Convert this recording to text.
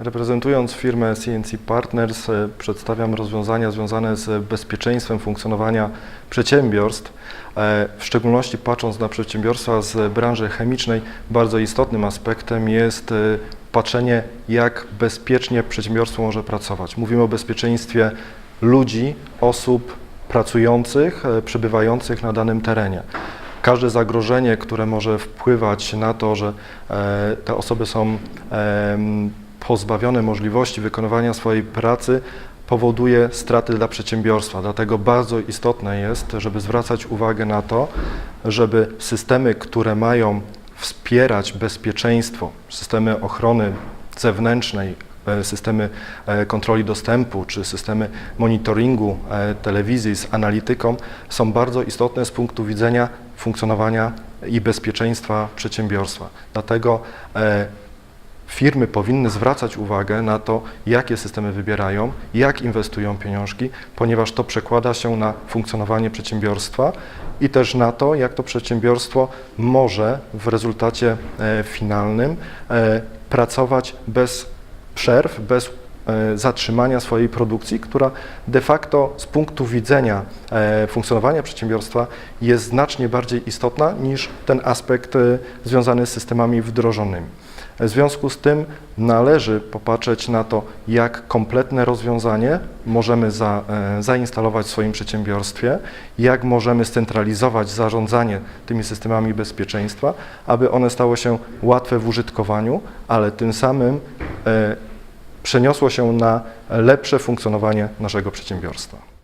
Reprezentując firmę CNC Partners, e, przedstawiam rozwiązania związane z bezpieczeństwem funkcjonowania przedsiębiorstw. E, W szczególności patrząc na przedsiębiorstwa z branży chemicznej, bardzo istotnym aspektem jest e, patrzenie, jak bezpiecznie przedsiębiorstwo może pracować. Mówimy o bezpieczeństwie ludzi, osób pracujących, przebywających na danym terenie każde zagrożenie, które może wpływać na to, że te osoby są pozbawione możliwości wykonywania swojej pracy, powoduje straty dla przedsiębiorstwa. Dlatego bardzo istotne jest, żeby zwracać uwagę na to, żeby systemy, które mają wspierać bezpieczeństwo, systemy ochrony zewnętrznej, e, systemy e, kontroli dostępu czy systemy monitoringu e, telewizji z analityką są bardzo istotne z punktu widzenia funkcjonowania i bezpieczeństwa przedsiębiorstwa. Dlatego firmy powinny zwracać uwagę na to, jakie systemy wybierają, jak inwestują pieniążki, ponieważ to przekłada się na funkcjonowanie przedsiębiorstwa i też na to, jak to przedsiębiorstwo może w rezultacie e, finalnym e, pracować bez przerw, bez e, zatrzymania swojej produkcji, która de facto z punktu widzenia funkcjonowania przedsiębiorstwa jest znacznie bardziej istotna niż ten aspekt związany z systemami wdrożonymi. W związku z tym należy popatrzeć na to, jak kompletne rozwiązanie możemy za, e, zainstalować w swoim przedsiębiorstwie, jak możemy scentralizować zarządzanie tymi systemami bezpieczeństwa, aby one stały się łatwe w użytkowaniu, ale tym samym e, przeniosło się na lepsze funkcjonowanie naszego przedsiębiorstwa.